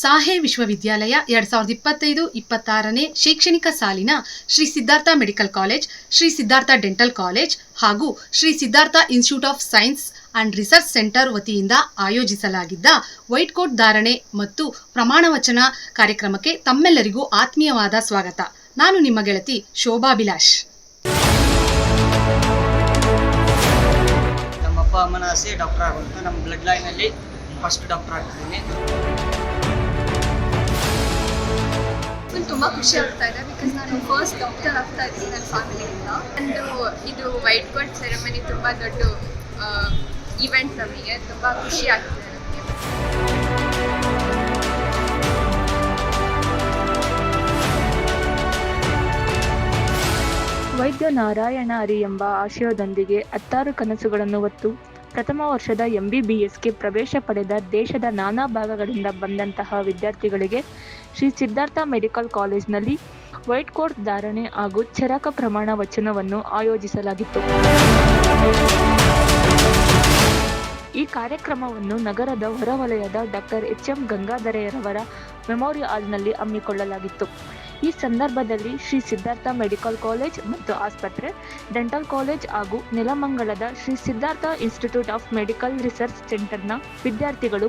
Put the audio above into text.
ಸಾಹೆ ವಿಶ್ವವಿದ್ಯಾಲಯ ಎರಡ್ ಸಾವಿರದ ಇಪ್ಪತ್ತೈದು, ಇಪ್ಪತ್ತಾರನೇ ಶೈಕ್ಷಣಿಕ ಸಾಲಿನ Shri Siddhartha medical college, Shri Siddhartha dental college ಹಾಗೂ Shri Siddhartha institute of science and research centre ವತಿಯಿಂದ ಆಯೋಜಿಸಲಾಗಿದ್ದ ವೈಟ್ ಕೋಟ್ ಧಾರಣೆ ಮತ್ತು ಪ್ರಮಾಣ ವಚನ ಕಾರ್ಯಕ್ರಮಕ್ಕೆ ತಮ್ಮೆಲ್ಲರಿಗೂ ಆತ್ಮೀಯವಾದ ಸ್ವಾಗತ. ನಾನು ನಿಮ್ಮ ಗೆಳತಿ ಶೋಭಾಭಿಲಾಷ್ ನಮ್ಮ ಅಪ್ಪ ಆಸೆ ಡಾಕ್ಟರ್ ಆಗುವಂತ ನಮ್ಮ ಬ್ಲಡ್ ಲೈನಲ್ಲಿ ಫಸ್ಟ್ ಡಾಕ್ಟರ್ ಆಗ್ತಿದ್ದೀನಿ. ತುಂಬ ಖುಷಿ ಆಗ್ತಾ ಇದೆ ಬಿಕಾಸ್ ನಾನು ಫಸ್ಟ್ ಡಾಕ್ಟರ್ ಆಗ್ತಾ ಇದ್ದೀನಿ ನನ್ನ ಫ್ಯಾಮಿಲಿಯಿಂದ ಅಂದು ಇದು ವೈಟ್ ಕೋಟ್ ಸೆರೆಮನಿ ತುಂಬ ದೊಡ್ಡ ಇವೆಂಟ್ ನಮಗೆ. ತುಂಬ ಖುಷಿ ಆಗ್ತಿದೆ ವೈದ್ಯ ನಾರಾಯಣ ಹರಿ ಎಂಬ ಆಶಯದೊಂದಿಗೆ ಹತ್ತಾರು ಕನಸುಗಳನ್ನು ಹೊತ್ತು ಪ್ರಥಮ ವರ್ಷದ ಎಂಬಿಬಿಎಸ್ಗೆ ಪ್ರವೇಶ ಪಡೆದ ದೇಶದ ನಾನಾ ಭಾಗಗಳಿಂದ ಬಂದಂತಹ ವಿದ್ಯಾರ್ಥಿಗಳಿಗೆ ಶ್ರೀ ಸಿದ್ಧಾರ್ಥ ಮೆಡಿಕಲ್ ಕಾಲೇಜ್ನಲ್ಲಿ ವೈಟ್ ಕೋಟ್ ಧಾರಣೆ ಹಾಗೂ ಚರಕ ಪ್ರಮಾಣ ವಚನವನ್ನು ಆಯೋಜಿಸಲಾಗಿತ್ತು. ಈ ಕಾರ್ಯಕ್ರಮವನ್ನು ನಗರದ ಹೊರವಲಯದ ಡಾಕ್ಟರ್ ಎಚ್ ಎಂ ಗಂಗಾಧರೆಯರವರ ಮೆಮೋರಿ ಹಾಲ್ನಲ್ಲಿ ಹಮ್ಮಿಕೊಳ್ಳಲಾಗಿತ್ತು. ಈ ಸಂದರ್ಭದಲ್ಲಿ ಶ್ರೀ ಸಿದ್ಧಾರ್ಥ ಮೆಡಿಕಲ್ ಕಾಲೇಜ್ ಮತ್ತು ಆಸ್ಪತ್ರೆ, ಡೆಂಟಲ್ ಕಾಲೇಜ್ ಹಾಗೂ ನೆಲಮಂಗಲದ Shri Siddhartha institute of medical research ಸೆಂಟರ್ನ ವಿದ್ಯಾರ್ಥಿಗಳು